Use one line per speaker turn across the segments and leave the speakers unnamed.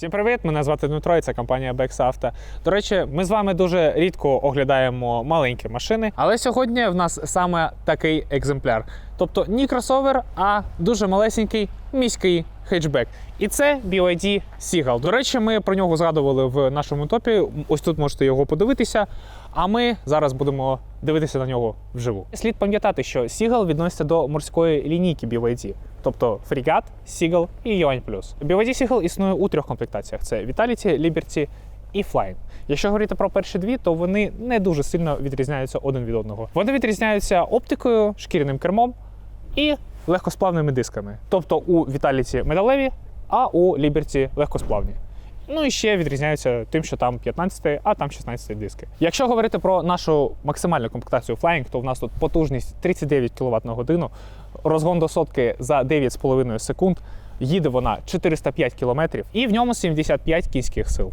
Всім привіт! Мене звати Дмитро, і це компанія Auto. До речі, ми з вами дуже рідко оглядаємо маленькі машини, але сьогодні в нас саме такий екземпляр. Тобто не кросовер, а дуже малесенький міський хетчбек. І це BYD Seagull. До речі, ми про нього згадували в нашому топі. Ось тут можете його подивитися. А ми зараз будемо дивитися на нього вживу. Слід пам'ятати, що Seagull відноситься до морської лінійки BYD, тобто фрегат, Seagull і Юань Плюс. BYD Seagull існує у трьох комплектаціях: це Vitality, Liberty і Flying. Якщо говорити про перші дві, то вони не дуже сильно відрізняються один від одного. Вони відрізняються оптикою, шкіряним кермом і легкосплавними дисками. Тобто у Vitality металеві, а у Liberty легкосплавні. Ну і ще відрізняються тим, що там 15, а там 16 диски. Якщо говорити про нашу максимальну комплектацію Flying, то в нас тут потужність 39 кВт на годину, розгон до сотки за 9,5 секунд. Їде вона 405 км і в ньому 75 кінських сил.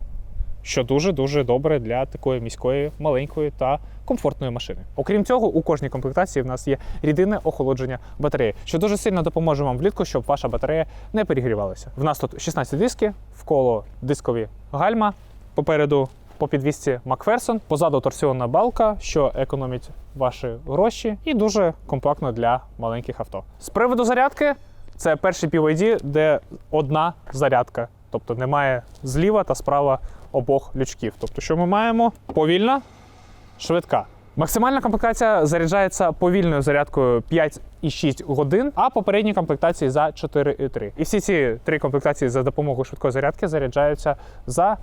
Що дуже дуже добре для такої міської маленької та комфортної машини. Окрім цього, у кожній комплектації в нас є рідинне охолодження батареї, що дуже сильно допоможе вам влітку, щоб ваша батарея не перегрівалася. В нас тут 16 диски, вколо дискові гальма, попереду по підвісці Макферсон, позаду торсіонна балка, що економить ваші гроші, і дуже компактно для маленьких авто. З приводу зарядки, це перший PYD, де одна зарядка, тобто немає зліва та справа обох лючків. Тобто, що ми маємо? Повільна, швидка. Максимальна комплектація заряджається повільною зарядкою 5,6 годин, а попередні комплектації за 4,3. І всі ці три комплектації за допомогою швидкої зарядки заряджаються за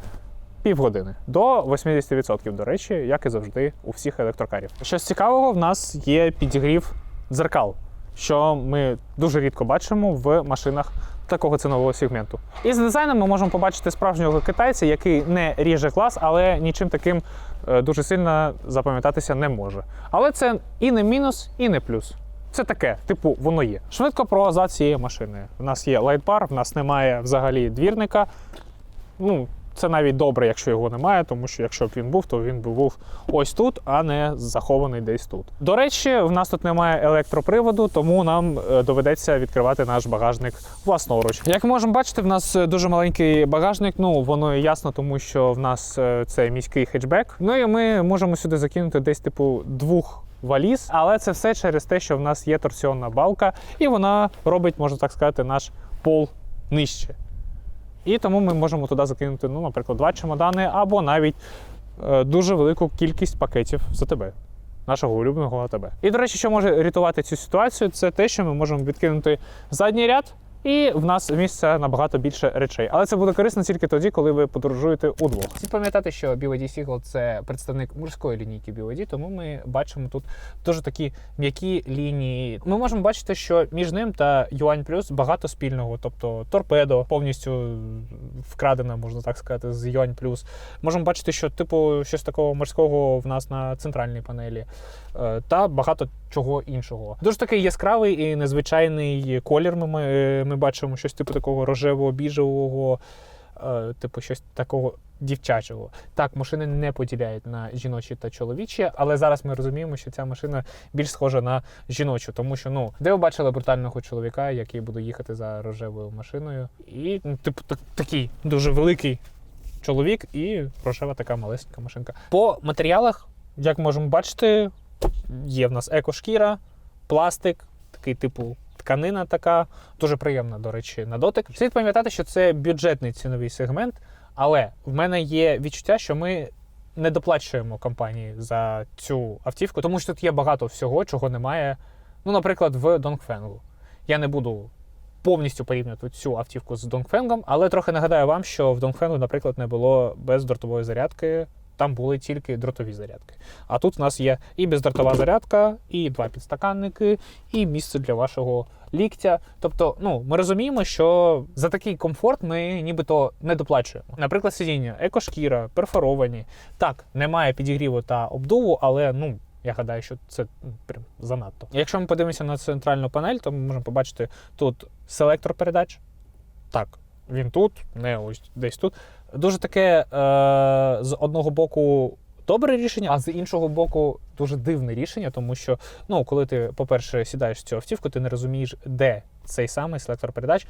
півгодини до 80%, до речі, як і завжди у всіх електрокарів. Щось цікавого, в нас є підігрів дзеркал, що ми дуже рідко бачимо в машинах такого цінового сегменту. І з дизайном ми можемо побачити справжнього китайця, який не ріже клас, але нічим таким е, дуже сильно запам'ятатися не може. Але це і не мінус, і не плюс. Це таке, типу, воно є. Швидко про азат цієї машини. У нас є лайтбар, в нас немає взагалі двірника. Ну, це навіть добре, якщо його немає, тому що якщо б він був, то він би був ось тут, а не захований десь тут. До речі, в нас тут немає електроприводу, тому нам е, доведеться відкривати наш багажник власноруч. Як ми можемо бачити, в нас е, дуже маленький багажник. Ну воно ясно, тому що в нас е, це міський хетчбек. Ну і ми можемо сюди закинути десь типу двох. Валіз, але це все через те, що в нас є торсіонна балка, і вона робить, можна так сказати, наш пол нижче. І тому ми можемо туди закинути, ну, наприклад, два чемодани або навіть е, дуже велику кількість пакетів за тебе. Нашого улюбленого АТБ. І, до речі, що може рятувати цю ситуацію, це те, що ми можемо відкинути задній ряд, і в нас місця набагато більше речей. Але це буде корисно тільки тоді, коли ви подорожуєте удвох. Слід пам'ятати, що BYD Seagull – це представник морської лінійки BYD, тому ми бачимо тут дуже такі м'які лінії. Ми можемо бачити, що між ним та Юань Плюс багато спільного, тобто торпедо повністю вкрадена, можна так сказати, з Юань Плюс. Можемо бачити, що типу щось такого морського в нас на центральній панелі е, та багато чого іншого. Дуже такий яскравий і незвичайний колір. Ми, ми, ми бачимо щось типу такого рожевого біжевого. е, Типу, щось такого дівчачого. Так, машини не поділяють на жіночі та чоловічі, але зараз ми розуміємо, що ця машина більш схожа на жіночу, тому що ну, де ви бачили брутального чоловіка, який буде їхати за рожевою машиною, і ну, типу так, такий дуже великий чоловік і рожева така малесенька машинка. По матеріалах, як можемо бачити, є в нас екошкіра, пластик, такий типу. Тканина така дуже приємна, до речі, на дотик. Слід пам'ятати, що це бюджетний ціновий сегмент, але в мене є відчуття, що ми не доплачуємо компанії за цю автівку, тому що тут є багато всього, чого немає. Ну, наприклад, в Донгфенгу. Я не буду повністю порівнювати цю автівку з Донгфенгом, але трохи нагадаю вам, що в Донгфенгу, наприклад, не було бездротової зарядки. Там були тільки дротові зарядки. А тут в нас є і бездротова зарядка, і два підстаканники, і місце для вашого ліктя. Тобто, ну ми розуміємо, що за такий комфорт ми нібито не доплачуємо. Наприклад, сидіння, екошкіра, перфоровані. Так, немає підігріву та обдуву, але ну. Я гадаю, що це ну, прям занадто. Якщо ми подивимося на центральну панель, то ми можемо побачити тут селектор передач. Так, він тут, не ось десь тут. Дуже таке е, з одного боку добре рішення, а з іншого боку, дуже дивне рішення, тому що, ну, коли ти, по-перше, сідаєш в цю автівку, ти не розумієш, де цей самий селектор передач,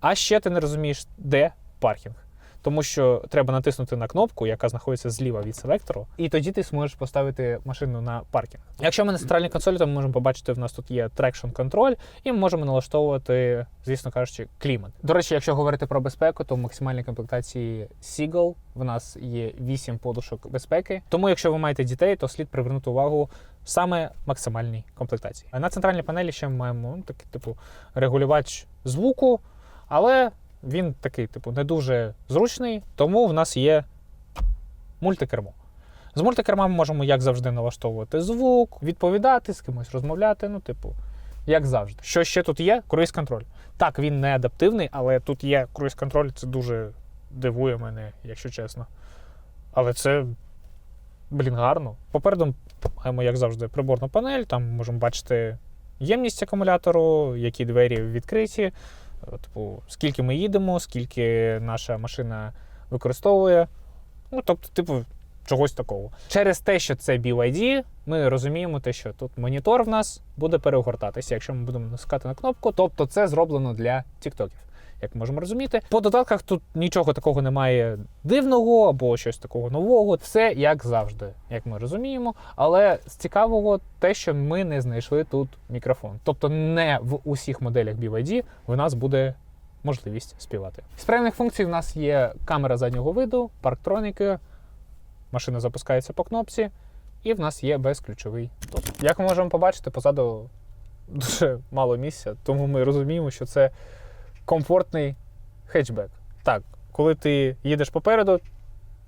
а ще ти не розумієш, де паркінг. Тому що треба натиснути на кнопку, яка знаходиться зліва від селектору, і тоді ти зможеш поставити машину на паркінг. Якщо ми на центральній консолі, то ми можемо побачити, в нас тут є traction control, і ми можемо налаштовувати, звісно кажучи, клімат. До речі, якщо говорити про безпеку, то в максимальній комплектації Seagull в нас є 8 подушок безпеки. Тому, якщо ви маєте дітей, то слід привернути увагу саме максимальній комплектації. На центральній панелі ще ми маємо ну, такий, типу, регулювач звуку, але він такий, типу, не дуже зручний, тому в нас є мультикермо. З мультикерма ми можемо, як завжди, налаштовувати звук, відповідати, з кимось розмовляти. Ну, типу, як завжди. Що ще тут є? Круїз контроль. Так, він не адаптивний, але тут є круїз контроль, це дуже дивує мене, якщо чесно. Але це, блін, гарно. Попереду маємо, як завжди, приборну панель, там можемо бачити ємність акумулятору, які двері відкриті, типу, скільки ми їдемо, скільки наша машина використовує. Ну, тобто, типу, чогось такого. Через те, що це BYD, ми розуміємо те, що тут монітор в нас буде перегортатися, якщо ми будемо натискати на кнопку. Тобто це зроблено для тіктоків. Як можемо розуміти, по додатках тут нічого такого немає дивного або щось такого нового. Все як завжди, як ми розуміємо. Але з цікавого те, що ми не знайшли тут мікрофон. Тобто, не в усіх моделях BYD в нас буде можливість співати. З певних функцій в нас є камера заднього виду, парктроніки, машина запускається по кнопці, і в нас є безключовий доступ. Як ми можемо побачити, позаду дуже мало місця, тому ми розуміємо, що це комфортний хетчбек. Так, коли ти їдеш попереду,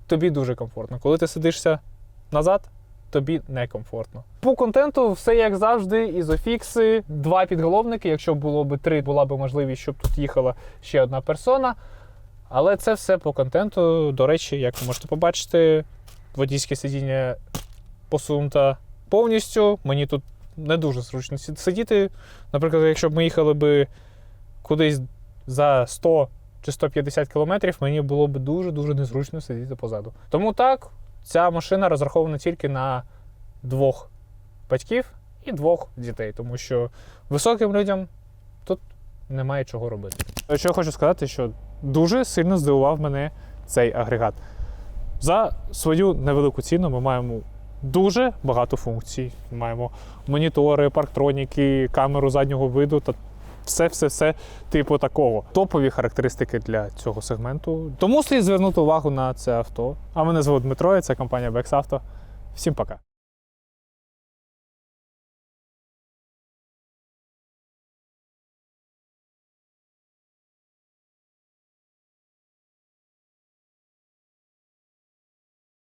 тобі дуже комфортно. Коли ти сидишся назад, тобі некомфортно. По контенту все як завжди, ізофікси, два підголовники. Якщо було б три, була б можливість, щоб тут їхала ще одна персона. Але це все по контенту. До речі, як ви можете побачити, водійське сидіння посунуто повністю. Мені тут не дуже зручно сидіти. Наприклад, якщо б ми їхали би кудись за 100 чи 150 кілометрів, мені було б дуже-дуже незручно сидіти позаду. Тому так, ця машина розрахована тільки на двох батьків і двох дітей, тому що високим людям тут немає чого робити. Що я хочу сказати, що дуже сильно здивував мене цей агрегат. За свою невелику ціну ми маємо дуже багато функцій. Маємо монітори, парктроніки, камеру заднього виду та все-все-все типу такого. Топові характеристики для цього сегменту. Тому слід звернути увагу на це авто. А мене звуть Дмитро, це компанія Бексавто. Всім пока.